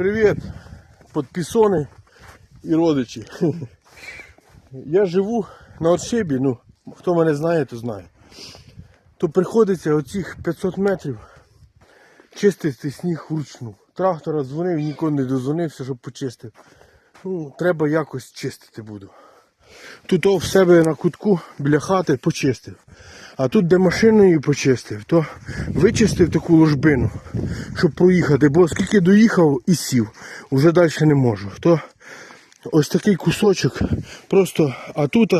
Привіт, підписони і родичі. Я живу на отшибі, ну, хто мене знає, то знає. То приходиться оцих 500 метрів чистити сніг вручну. Трактора дзвонив, ніколи не дозвонився, щоб почистив. Ну, треба якось чистити буду. Тут в себе на кутку біля хати почистив. А тут, де машиною почистив, то вичистив таку ложбину, щоб проїхати, бо скільки доїхав і сів, вже далі не можу. То ось такий кусочок, просто, а тут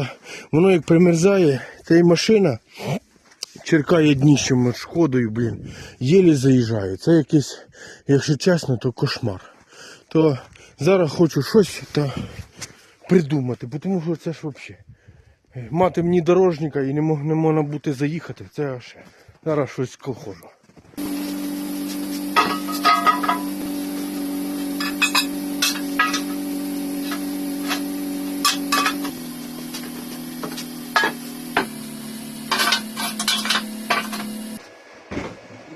воно як примерзає, та й машина черкає дніщем шкодою, блін, єлі заїжджаю. Це якийсь, якщо чесно, то кошмар. То зараз хочу щось та придумати, тому що це ж взагалі. Мати мені дорожника і не, не можна бути заїхати, це аж зараз щось колхожу.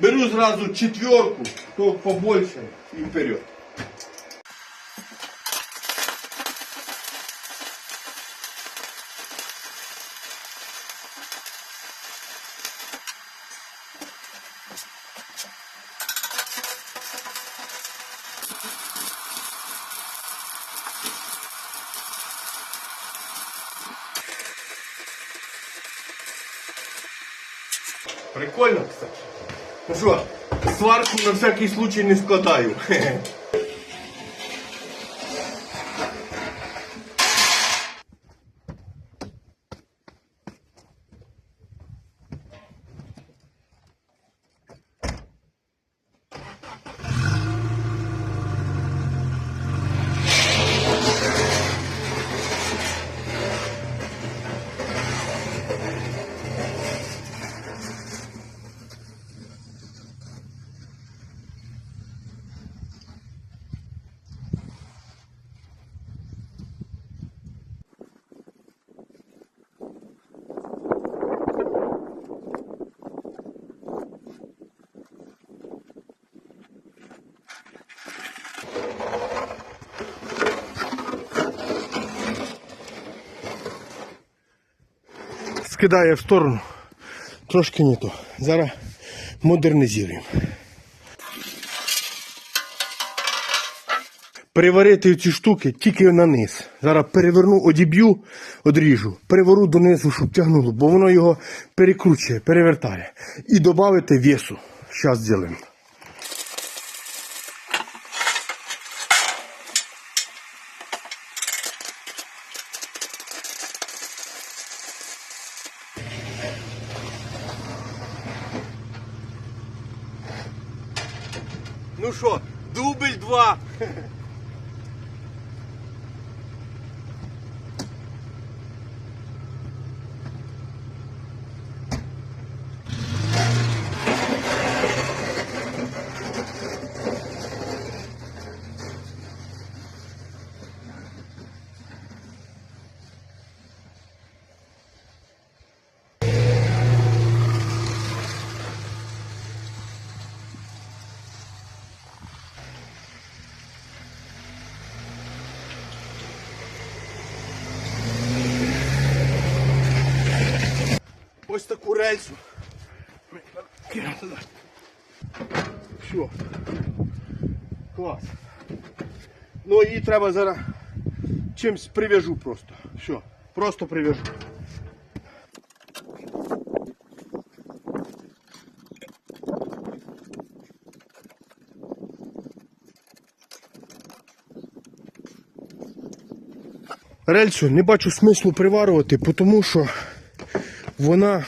Беру зразу четверку, то побольше і вперед. Прикольно, кстати. Ну що, сварку на всякий случай не складаю. Скидає в сторону. Трошки не то. Зараз модернізуємо. Переварити ці штуки тільки на низ. Зараз переверну, одіб'ю, одріжу, переверну донизу, щоб тягнуло, бо воно його перекручує, перевертає. І додати весу. Зараз зробимо. Ну що, дубль два. Таку рельсу. Все. Клас. Ну її треба зараз чимось прив'яжу просто. Все. Просто прив'яжу. Рельсу не бачу смислу приварювати, тому що вона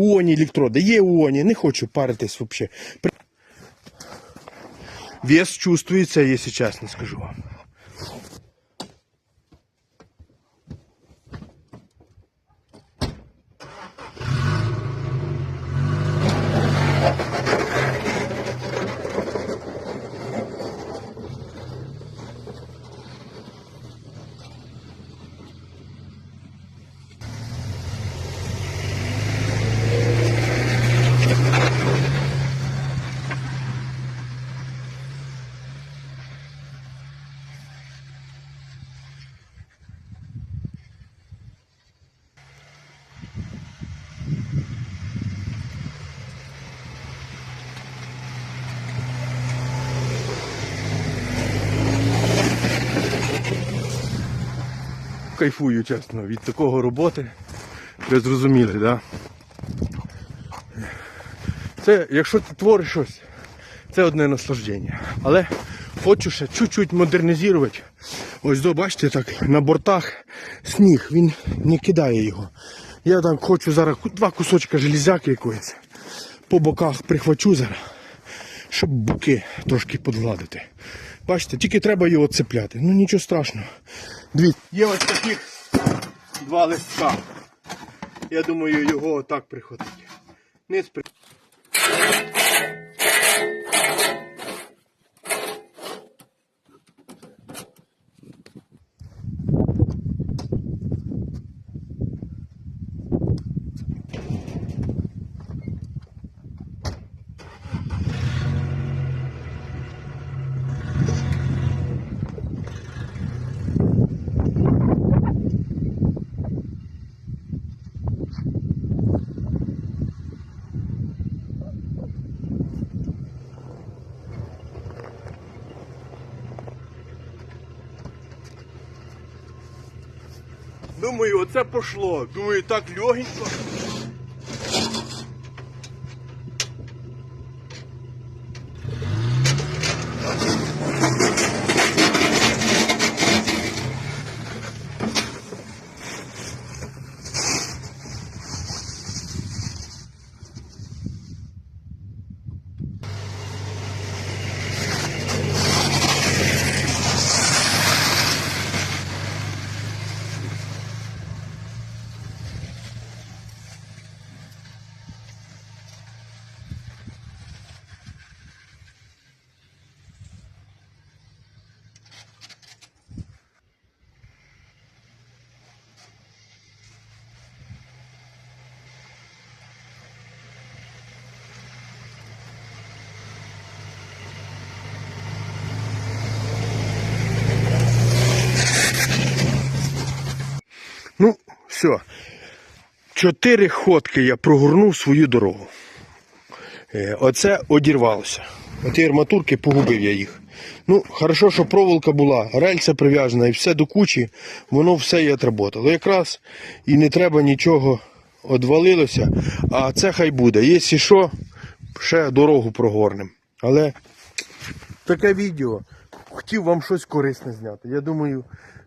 уоні електроди. Є уоні, не хочу паритись взагалі. Вес чувствується, якщо чесно скажу вам. Кайфую, чесно, від такого роботи. Ви зрозуміли, так? Да? Це, якщо ти твориш щось, це одне наслаждення. Але хочу ще чуть-чуть модернізувати. Ось до, бачите, так на бортах сніг, він не кидає його. Я там хочу зараз два кусочка железяки якоїсь. По боках прихвачу зараз, щоб боки трошки подгладити. Бачите, тільки треба його цепляти. Ну нічого страшного. Дивіться, є ось таких два листка. Я думаю, його отак приходить. Низ при... Думаю, оце пошло. Думаю, так легенько. Все. Чотири ходки я прогорнув свою дорогу. Е, Оце одірвалося. Оті арматурки погубив я їх. Ну, хорошо, що проволока була, рельса прив'язана і все до кучі, воно все і отработало. Якраз і не треба нічого одвалилося, а це хай буде. Якщо що, ще дорогу прогорнем. Але таке відео. Хотів вам щось корисне зняти. Я думаю,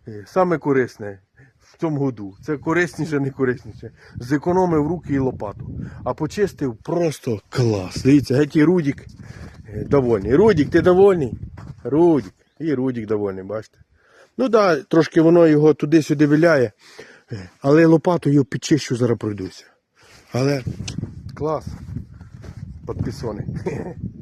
е, саме корисне в цьому году. Це корисніше, не корисніше. Зекономив руки і лопату. А почистив просто клас. Дивіться, геть і Рудік е, довольний. Рудік, ти довольний? Рудік. І Рудік довольний, бачите. Ну так, да, трошки воно його туди-сюди виляє. Е, Але лопатою підчищу зараз пройдуся. Але клас. Підписаний.